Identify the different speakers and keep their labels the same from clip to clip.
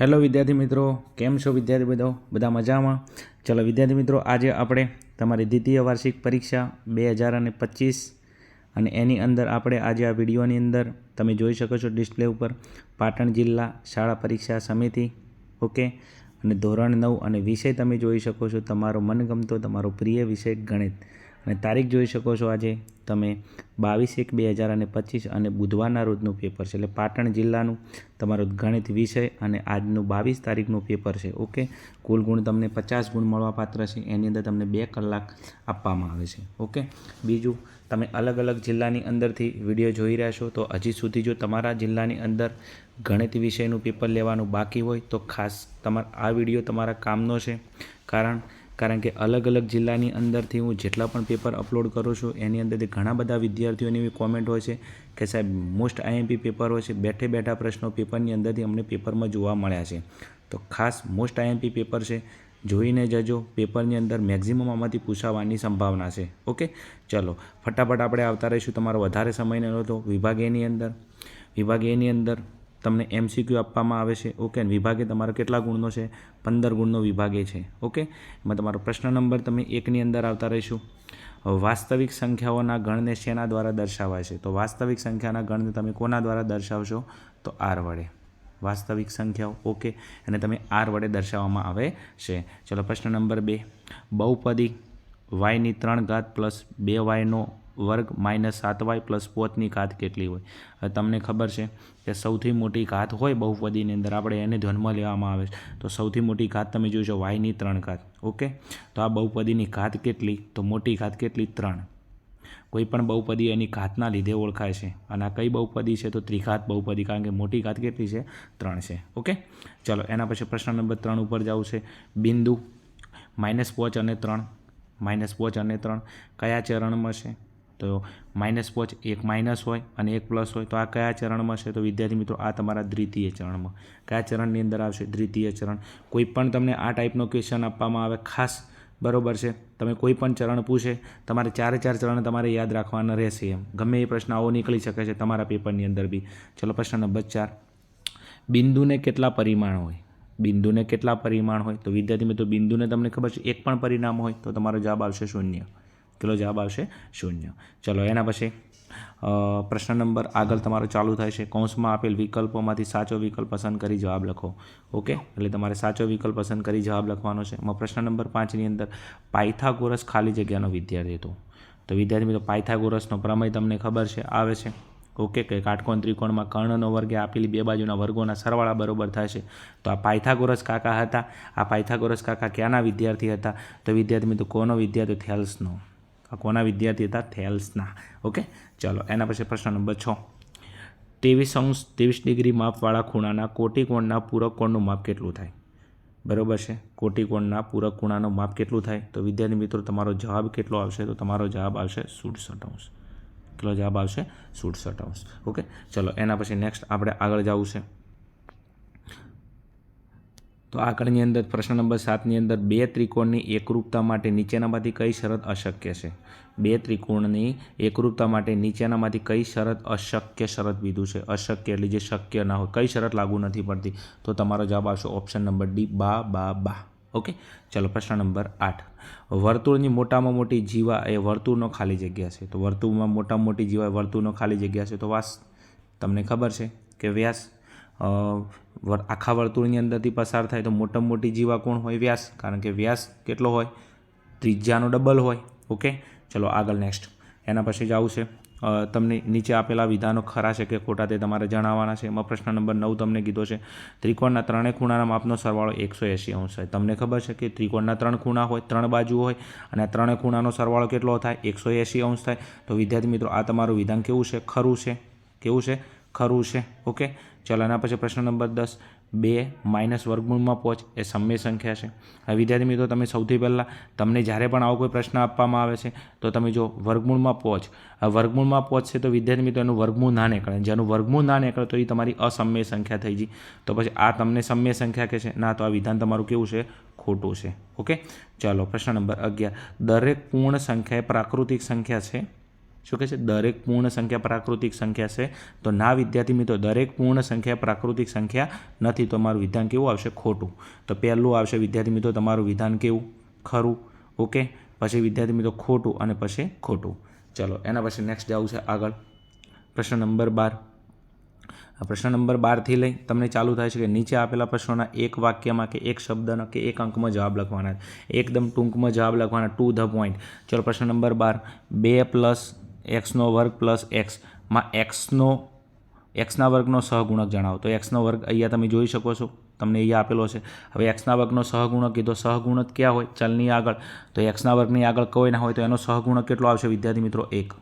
Speaker 1: Hello વિદ્યાર્થી મિત્રો, કેમ છો વિદ્યાર્થી મિત્રો? બધા મજામાં? ચલો વિદ્યાર્થી મિત્રો, આજે આપણે તમારી દ્વિતીય વાર્ષિક પરીક્ષા બે હજાર અને પચીસ અને એની અંદર આપણે આજે આ વિડીયોની અંદર તમે જોઈ શકો છો ડિસ્પ્લે ઉપર પાટણ જિલ્લા શાળા પરીક્ષા સમિતિ, ઓકે? અને ધોરણ નવ અને વિષય તમે જોઈ શકો છો. તમારો મનગમતો, તમારો પ્રિય વિષય ગણિત. અને તારીખ જોઈ શકો છો આજે. તમે બાવીસ એક બે હજાર અને પચીસ અને બુધવારના રોજનું પેપર છે. એટલે પાટણ જિલ્લાનું તમારું ગણિત વિષય અને આજનું બાવીસ તારીખનું પેપર છે. ઓકે? કુલ ગુણ તમને પચાસ ગુણ મળવાપાત્ર છે. એની અંદર તમને બે કલાક આપવામાં આવે છે. ઓકે? બીજું, તમે અલગ અલગ જિલ્લાની અંદરથી વીડિયો જોઈ રહ્યા છો, તો હજી સુધી જો તમારા જિલ્લાની અંદર ગણિત વિષયનું પેપર લેવાનું બાકી હોય, તો ખાસ તમારા, આ વીડિયો તમારા કામનો છે. કારણ કારણ કે અલગ અલગ જિલ્લાની અંદરથી હું જેટલા પણ પેપર અપલોડ કરું છું, એની અંદરથી ઘણા બધા વિદ્યાર્થીઓની એવી કોમેન્ટ હોય છે કે સાહેબ મોસ્ટ આઈએમપી પેપર હોય છે, બેઠે બેઠા પ્રશ્નો પેપરની અંદરથી અમને પેપરમાં જોવા મળ્યા છે. તો ખાસ મોસ્ટ આઈએમપી પેપર છે, જોઈને જજો પેપરની અંદર મેક્ઝિમમ આમાંથી પૂછાવાની સંભાવના છે. ઓકે ચલો, ફટાફટ આપણે આવતા રહીશું. તમારો વધારે સમય ન તો વિભાગ એની અંદર. વિભાગ એની અંદર તમને એમસીક્યુ આપવામાં આવે છે ઓકે વિભાગે તમારો કેટલા ગુણનો છે? પંદર ગુણનો વિભાગે છે ઓકે એમાં તમારો પ્રશ્ન નંબર તમે એકની અંદર આવતા રહીશું. વાસ્તવિક સંખ્યાઓના ગણને શેના દ્વારા દર્શાવાય છે? તો વાસ્તવિક સંખ્યાના ગણને તમે કોના દ્વારા દર્શાવશો? તો આર વડે. વાસ્તવિક સંખ્યાઓ ઓકે અને તમે આર વડે દર્શાવવામાં આવે છે. ચલો, પ્રશ્ન નંબર બે. બહુપદી વાયની ત્રણ ઘાત પ્લસ બે વાયનો વર્ગ માઇનસ સાત વાય પ્લસ પોતની ઘાત કેટલી હોય? તમને ખબર છે કે સૌથી મોટી ઘાત હોય બહુપદીની અંદર, આપણે એને ધ્યાનમાં લેવામાં આવે છે. તો સૌથી મોટી ઘાત તમે જોશો વાયની ત્રણ ઘાત. ઓકે? તો આ બહુપદીની ઘાત કેટલી? તો મોટી ઘાત કેટલી? ત્રણ. કોઈ પણ બહુપદી એની ઘાતના લીધે ઓળખાય છે. અને આ કઈ બહુપદી છે? તો ત્રિઘાત બહુપદી, કારણ કે મોટી ઘાત કેટલી છે? ત્રણ છે. ઓકે? ચલો, એના પછી પ્રશ્ન નંબર ત્રણ ઉપર જવું છે. બિંદુ માઇનસ પોચ અને ત્રણ. માઇનસ પોચ અને ત્રણ. કયા ચરણમાં છે? તો માઇનસ પોચ, એક માઇનસ હોય અને એક પ્લસ હોય, તો આ કયા ચરણમાં છે? તો વિદ્યાર્થી મિત્રો, આ તમારા દ્વિતીય ચરણમાં. કયા ચરણની અંદર આવશે? દ્વિતીય ચરણ. કોઈ પણ તમને આ ટાઈપનો ક્વેશ્ચન આપવામાં આવે, ખાસ બરોબર છે. તમે કોઈ પણ ચરણ પૂછે, તમારે ચારે ચાર ચરણ તમારે યાદ રાખવાના રહેશે એમ. ગમે એ પ્રશ્ન આવો નીકળી શકે છે તમારા પેપરની અંદર બી. ચલો, પ્રશ્ન નંબર ચાર. બિંદુને કેટલા પરિમાણ હોય? બિંદુને કેટલા પરિમાણ હોય? તો વિદ્યાર્થી મિત્રો, બિંદુને તમને ખબર છે, એક પણ પરિણામ હોય તો તમારો જવાબ આવશે શૂન્ય. કેટલો જવાબ આવશે? શૂન્ય. ચલો, એના પછી પ્રશ્ન નંબર આગળ તમારો ચાલુ થાય છે. કૌંસમાં આપેલ વિકલ્પોમાંથી સાચો વિકલ્પ પસંદ કરી જવાબ લખો. ઓકે? એટલે તમારે સાચો વિકલ્પ પસંદ કરી જવાબ લખવાનો છે. એમાં પ્રશ્ન નંબર પાંચની અંદર પાયથાગોરસ ખાલી જગ્યાનો વિદ્યાર્થી હતો. તો વિદ્યાર્થી મિત્રો, પાયથાગોરસનો પ્રમેય તમને ખબર છે? આવે છે? ઓકે? કે કાટકોણ ત્રિકોણમાં કર્ણનો વર્ગે આપેલી બે બાજુના વર્ગોના સરવાળા બરોબર થશે તો આ પાયથાગોરસ કાકા હતા. આ પાયથાગોરસ કાકા ક્યાંના વિદ્યાર્થી હતા? તો વિદ્યાર્થી મિત્રો, કોનો વિદ્યાર્થી થેલ્સનો. આ કોના વિદ્યાર્થી હતા? થેલ્સના. ઓકે? ચાલો, એના પછી પ્રશ્ન નંબર છ. ત્રેવીસ અંશ ત્રેવીસ ડિગ્રી માપવાળા ખૂણાના કોટિકોણના પૂરક કોણનું માપ કેટલું થાય? બરોબર છે. કોટિકોણના પૂરક ખૂણાનું માપ કેટલું થાય? તો વિદ્યાર્થી મિત્રો, તમારો જવાબ કેટલો આવશે? તો તમારો જવાબ આવશે સુડસઠ અંશ. કેટલો જવાબ આવશે? સુડસઠ અંશ. ઓકે? ચલો, એના પછી નેક્સ્ટ આપણે આગળ જવું છે. તો આગળની અંદર પ્રશ્ન નંબર સાતની અંદર બે ત્રિકોણની એકરૂપતા માટે નીચેનામાંથી કઈ શરત અશક્ય છે? બે ત્રિકોણની એકરૂપતા માટે નીચેનામાંથી કઈ શરત અશક્ય શરત વીધું છે? અશક્ય એટલે જે શક્ય ના હોય, કઈ શરત લાગુ નથી પડતી? તો તમારો જવાબ આવશે ઓપ્શન નંબર ડી, બા બા બા. ઓકે? ચલો, પ્રશ્ન નંબર આઠ. વર્તુળની મોટામાં મોટી જીવા એ વર્તુળનો ખાલી જગ્યા છે. તો વર્તુળમાં મોટામાં મોટી જીવા વર્તુળનો ખાલી જગ્યા છે. તો વાસ, તમને ખબર છે કે વ્યાસ આખા વર્તુળની અંદરથી પસાર થાય તો મોટામાં મોટી જીવા કોણ હોય વ્યાસ, કારણ કે વ્યાસ કેટલો હોય? ત્રિજ્યાનો ડબલ હોય. ઓકે? ચલો, આગળ નેક્સ્ટ એના પછી જવું છે. તમને નીચે આપેલા વિધાનો ખરા છે કે ખોટા તે તમારે જણાવવાના છે. એમાં પ્રશ્ન નંબર નવ તમને કીધો છે. ત્રિકોણના ત્રણેય ખૂણાના માપનો સરવાળો એકસો એંશી અંશ હોય તમને ખબર છે કે ત્રિકોણના ત્રણ ખૂણા હોય, ત્રણ બાજુ હોય, અને ત્રણેય ખૂણાનો સરવાળો કેટલો થાય? એકસો એંશી અંશ થાય. તો વિદ્યાર્થી મિત્રો, આ તમારું વિધાન કેવું છે? ખરું છે? કેવું છે? ખરું છે. ઓકે? ચલો એના પછી પ્રશ્ન નંબર દસ. બે માઇનસ વર્ગમૂળમાં પહોંચ, એ સમય સંખ્યા છે. હવે વિદ્યાર્થી મિત્રો, તમે સૌથી પહેલાં તમને જ્યારે પણ આવો કોઈ પ્રશ્ન આપવામાં આવે છે, તો તમે જો વર્ગમૂળમાં પહોંચ. આ વર્ગમૂળમાં પહોંચ છે તો વિદ્યાર્થી મિત્રો, એનું વર્ગમૂળ ના નીકળે. જેનું વર્ગમૂળ ના નીકળે, તો એ તમારી અસમય સંખ્યા થઈ ગઈ. તો પછી આ તમને સમય સંખ્યા કે છે. ના, તો આ વિધાન તમારું કેવું છે? ખોટું છે. ઓકે? ચાલો, પ્રશ્ન નંબર અગિયાર. દરેક પૂર્ણ સંખ્યા એ પ્રાકૃતિક સંખ્યા છે. શું કહે છે? દરેક પૂર્ણ સંખ્યા પ્રાકૃતિક સંખ્યા છે. તો ના વિદ્યાર્થી મિત્રો, દરેક પૂર્ણ સંખ્યા પ્રાકૃતિક સંખ્યા નથી. તો અમારું વિધાન કેવું આવશે? ખોટું. તો પહેલું આવશે વિદ્યાર્થી મિત્રો, તમારું વિધાન કેવું? ખરું. ઓકે? પછી વિદ્યાર્થી મિત્રો, ખોટું અને પછી ખોટું. ચલો, એના પછી નેક્સ્ટ જવું છે આગળ. પ્રશ્ન નંબર બાર. પ્રશ્ન નંબર બારથી લઈ તમને ચાલુ થાય છે કે નીચે આપેલા પ્રશ્નોના એક વાક્યમાં કે એક શબ્દનો કે એક અંકમાં જવાબ લખવાના એકદમ ટૂંકમાં જવાબ લખવાના ટુ ધ પોઈન્ટ ચલો, પ્રશ્ન નંબર બાર. બે પ્લસ એક્સનો વર્ગ પ્લસ એક્સમાં એક્સનો, એક્સના વર્ગનો સહગુણક જણાવો. તો એક્સનો વર્ગ અહીંયા તમે જોઈ શકો છો. તમને અહીંયા આપેલો છે. હવે એક્સના વર્ગનો સહગુણક કીધો. સહગુણક ક્યાં હોય? ચલની આગળ. તો એક્સના વર્ગની આગળ કોઈ ના હોય તો એનો સહગુણક કેટલો આવશે? વિદ્યાર્થી મિત્રો, એક.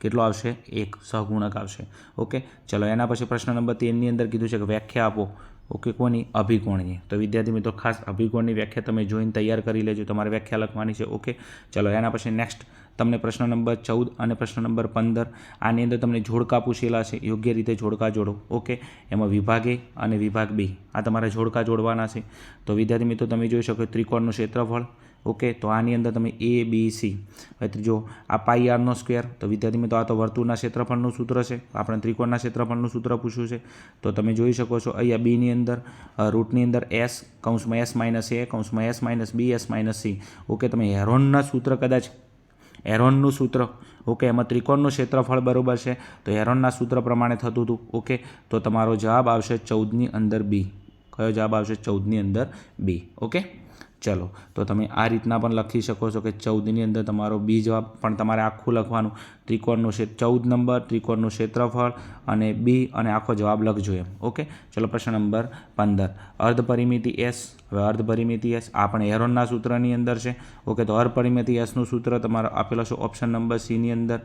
Speaker 1: કેટલો આવશે? એક. સહગુણક આવશે. ઓકે? ચલો, એના પછી પ્રશ્ન નંબર તેરની અંદર કીધું છે કે વ્યાખ્યા આપો. ઓકે, કોની? અભિકોણની. તો વિદ્યાર્થી મિત્રો, ખાસ અભિકોણની વ્યાખ્યા તમે જોઈને તૈયાર કરી લેજો. તમારે વ્યાખ્યા લખવાની છે. ઓકે, ચલો, એના પછી નેક્સ્ટ તમને પ્રશ્ન નંબર ચૌદ અને પ્રશ્ન નંબર પંદર. આની અંદર તમને જોડકા પૂછેલા છે. યોગ્ય રીતે જોડકા જોડો. ઓકે, એમાં વિભાગ એ અને વિભાગ બી. આ તમારે જોડકા જોડવાના છે. તો વિદ્યાર્થી મિત્રો, તમે જોઈ શકો ત્રિકોણનું ક્ષેત્રફળ. ઓકે, તો આની અંદર તમે એ બી સી હવે ત્રીજો, આ પાઈ આરનો સ્ક્વેર. તો વિદ્યાર્થી મિત્રો, આ તો વર્તુળના ક્ષેત્રફળનું સૂત્ર છે. આપણે ત્રિકોણના ક્ષેત્રફળનું સૂત્ર પૂછ્યું છે. તો તમે જોઈ શકો છો, અહીંયા બીની અંદર રૂટની અંદર એસ કૌંસમાં એસ માઇનસ એ કૌંસમાં S minus B S minus C okay તમે હેરોનના સૂત્ર કદાચ એરોનનું સૂત્ર ઓકે એમાં ત્રિકોણનું ક્ષેત્રફળ બરાબર છે, તો એરોનના સૂત્ર પ્રમાણે થતું હતું ઓકે તો તમારો જવાબ આવશે ચૌદની અંદર બી કયો જવાબ આવશે? ચૌદની અંદર બી ઓકે ચલો, તો તમે આ રીતના પણ લખી શકો છો કે ચૌદની અંદર તમારો બી જવાબ, પણ તમારે આખું લખવાનું. ત્રિકોણનું છે ચૌદ નંબર, ત્રિકોણનું ક્ષેત્રફળ અને બી અને આખો જવાબ લખજો એમ. ઓકે? ચલો, પ્રશ્ન નંબર પંદર. અર્ધ પરિમિતિ એસ, હવે અર્ધ પરિમિતિ એસ આ પણ એરોનના સૂત્રની અંદર છે. ઓકે, તો અર્ધ પરિમિતિ એસનું સૂત્ર તમારો આપેલો છે ઓપ્શન નંબર સીની અંદર.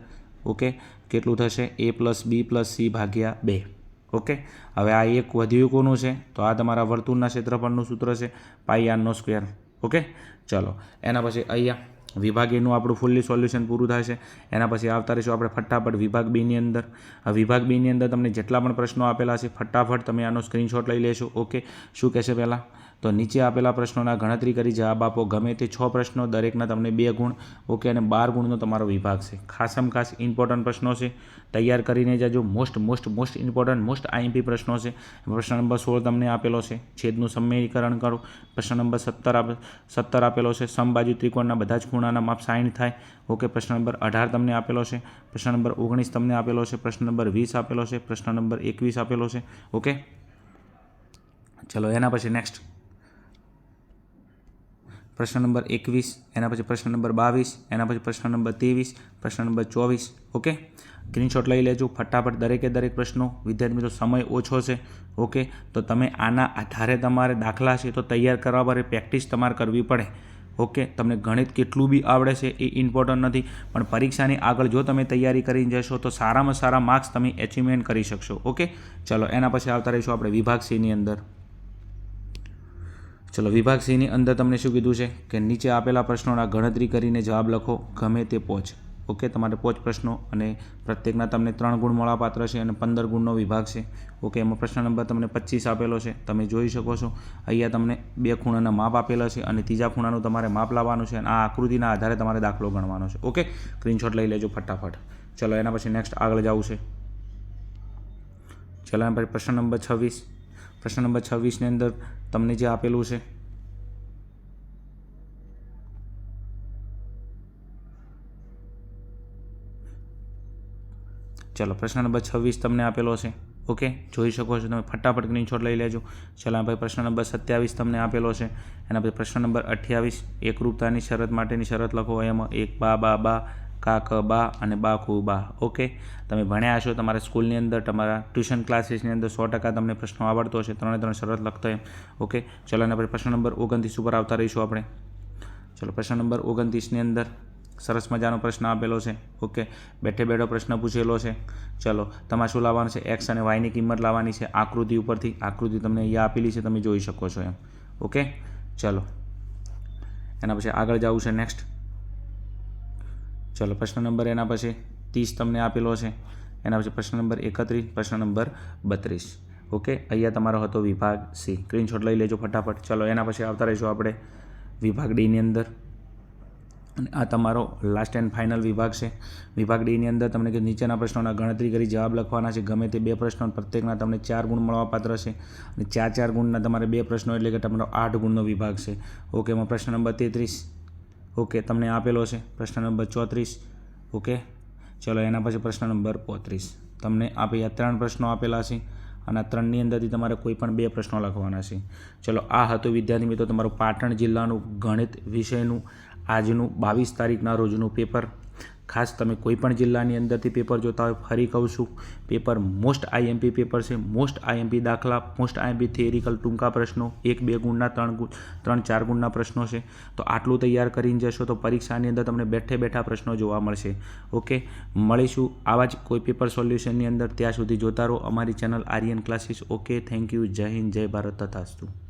Speaker 1: ઓકે? કેટલું થશે? A plus B plus C ભાગ્યા બે. ઓકે? હવે આ એક વધ્યું કોનું છે? તો આ તમારા વર્તુળના ક્ષેત્રફળનું સૂત્ર છે. પાઈ આરનો સ્ક્વેર. ઓકે? ચલો. એના પછી અહીંયા વિભાગ એનું આપણું ફૂલ્લી સોલ્યુશન પૂરું છે. એના પછી આવતા રહીશું આપણે ફટાફટ વિભાગ બીની અંદર. આ વિભાગ બીની અંદર તમને જેટલા પણ પ્રશ્નો આપેલા છે, ફટાફટ તમે આનો સ્ક્રીનશોટ લઈ લેશો. ઓકે? શું કહેશે પહેલાં? તો નીચે આપેલા પ્રશ્નોના ગણતરી કરી જવાબ આપો. ગમે તે છ પ્રશ્નો, દરેકના તમને બે ગુણ, ઓકે અને બાર ગુણનો તમારો વિભાગ છે. ખાસમ ખાસ ઇમ્પોર્ટન્ટ પ્રશ્નો છે. તૈયાર કરીને જજો. Most most most important most IMP પ્રશ્નો છે. પ્રશ્ન નંબર સોળ તમને આપેલો છે. છેદનું સમીકરણ કરો. પ્રશ્ન નંબર સત્તર આપ, સત્તર આપેલો છે. સમબાજુ ત્રિકોણના બધા જ ખૂણાના માપ સાઈન થાય. ઓકે, પ્રશ્ન નંબર અઢાર તમને આપેલો છે. પ્રશ્ન નંબર ઓગણીસ તમને આપેલો છે. પ્રશ્ન નંબર વીસ આપેલો છે. પ્રશ્ન નંબર એકવીસ આપેલો છે. ઓકે? ચલો, એના પછી નેક્સ્ટ પ્રશ્ન નંબર એકવીસ, એના પછી પ્રશ્ન નંબર બાવીસ, એના પછી પ્રશ્ન નંબર ત્રેવીસ, પ્રશ્ન નંબર ચોવીસ, ઓકે? સ્ક્રીનશોટ લઈ લેજો, ફટાફટ દરેકે દરેક પ્રશ્નો. વિદ્યાર્થી મિત્રો, સમય ઓછો છે, ઓકે? તો તમે આના આધારે તમારે દાખલા છે તો તૈયાર કરવા પડે પ્રેક્ટિસ તમારે કરવી પડે, ઓકે? તમને ગણિત કેટલું બી આવડે છે એ ઇમ્પોર્ટન્ટ નથી, પણ પરીક્ષાની આગળ જો તમે તૈયારી કરીને જશો તો સારામાં સારા માર્ક્સ તમે એચિવમેન્ટ કરી શકશો, ઓકે? ચલો, એના પછી આવતા રહીશું આપણે વિભાગ સીની અંદર. ચલો વિભાગ સીની અંદર તમને શું કીધું છે? કે નીચે આપેલા પ્રશ્નોના ગણતરી કરીને જવાબ લખો, ગમે તે પોચ. ઓકે, તમારે પોચ પ્રશ્નો અને પ્રત્યેકના તમને ત્રણ ગુણ મળાપાત્ર છે અને પંદર ગુણનો વિભાગ છે. ઓકે, એમાં પ્રશ્ન નંબર તમને પચીસ આપેલો છે. તમે જોઈ શકો છો, અહીંયા તમને બે ખૂણાના માપ આપેલા છે અને ત્રીજા ખૂણાનું તમારે માપ લાવવાનું છે અને આ આકૃતિના આધારે તમારે દાખલો ગણવાનો છે. ઓકે, સ્ક્રીનશોટ લઈ લેજો ફટાફટ. ચલો, એના પછી નેક્સ્ટ આગળ જવું છે. ચલો, એના પછી પ્રશ્ન નંબર છવ્વીસ. પ્રશ્ન નંબર છવ્વીસની અંદર તમને જે આપેલું છે. ચલો, પ્રશ્ન નંબર છવ્વીસ તમને આપેલો છે. ઓકે, જોઈ શકો છો તમે. ફટાફટ સ્ક્રીનશોટ લઈ લેજો. ચલો ભાઈ પ્રશ્ન નંબર સત્યાવીસ તમને આપેલો છે. એના પછી પ્રશ્ન નંબર અઠ્યાવીસ. એકરૂપતાની શરત માટેની શરત લખો. એમાં એક બા બા બા કા ક, બા અને બા ખુ બા. ઓકે તમે ભણ્યા હશો, તમારા સ્કૂલની અંદર, તમારા ટ્યુશન ક્લાસીસની અંદર સો ટકા તમને પ્રશ્નો આવડતો હશે, ત્રણે ત્રણ શરત લખતો એમ. ઓકે ચલો, એના પછી પ્રશ્ન નંબર ઓગણત્રીસ ઉપર આવતા રહીશું આપણે. ચલો, પ્રશ્ન નંબર ઓગણત્રીસની અંદર સરસ મજાનો પ્રશ્ન આપેલો છે. ઓકે બેઠે બેઠો પ્રશ્ન પૂછેલો છે. ચલો, તમારે શું લાવવાનું છે? એક્સ અને વાયની કિંમત લાવવાની છે. આકૃતિ ઉપરથી આકૃતિ તમને અહીંયા આપેલી છે, તમે જોઈ શકો છો એમ. ઓકે ચલો. એના પછી આગળ જવું છે નેક્સ્ટ ચલો, પ્રશ્ન નંબર એના પછી ત્રીસ તમને આપેલો છે. એના પછી પ્રશ્ન નંબર એકત્રીસ, પ્રશ્ન નંબર બત્રીસ. ઓકે? અહીંયા તમારો હતો વિભાગ સી સ્ક્રીનશોટ લઈ લેજો ફટાફટ. ચલો, એના પછી આવતા રહીશું આપણે વિભાગ ડીની અંદર. અને આ તમારો લાસ્ટ એન્ડ ફાઇનલ વિભાગ છે. વિભાગ ડીની અંદર તમને કે નીચેના પ્રશ્નોના ગણતરી કરી જવાબ લખવાના છે. ગમે તે બે પ્રશ્નો પ્રત્યેકના તમને ચાર ગુણ મળવાપાત્ર છે. અને ચાર ચાર ગુણના તમારે બે પ્રશ્નો એટલે કે તમારો આઠ ગુણનો વિભાગ છે. ઓકે, એમાં પ્રશ્ન નંબર તેત્રીસ. ઓકે, તમને આપેલો છે. પ્રશ્ન નંબર ચોત્રીસ. ઓકે, ચલો એના પછી પ્રશ્ન નંબર પોત્રીસ. તમને આપી આ ત્રણ પ્રશ્નો આપેલા છે અને ત્રણની અંદરથી તમારે કોઈ પણ બે પ્રશ્નો લખવાના છે. ચલો, આ હતું વિદ્યાર્થી મિત્રો તમારું પાટણ જિલ્લાનું ગણિત વિષયનું આજનું બાવીસ તારીખના રોજનું પેપર. ખાસ તમે કોઈ પણ જિલ્લાની અંદરથી પેપર જોતા હોય, ફરી કહું છું, પેપર મોસ્ટ આઈએમપી પેપર છે. મોસ્ટ આઈએમપી દાખલા મોસ્ટ આઈએમપી થિયરિકલ ટૂંકા પ્રશ્નો, એક, બે ગુણના ત્રણ ગુણ, ત્રણ, ચાર ગુણના પ્રશ્નો છે. તો આટલું તૈયાર કરીને જશો તો પરીક્ષાની અંદર તમને બેઠે બેઠા પ્રશ્નો જોવા મળશે. ઓકે? મળીશું આવા જ કોઈ પેપર સોલ્યુશનની અંદર. ત્યાં સુધી જોતા રહો. અમારી channel Aryan classes. Okay? Thank you. જય હિન્દ. જય ભારત. તથાસ્તુ.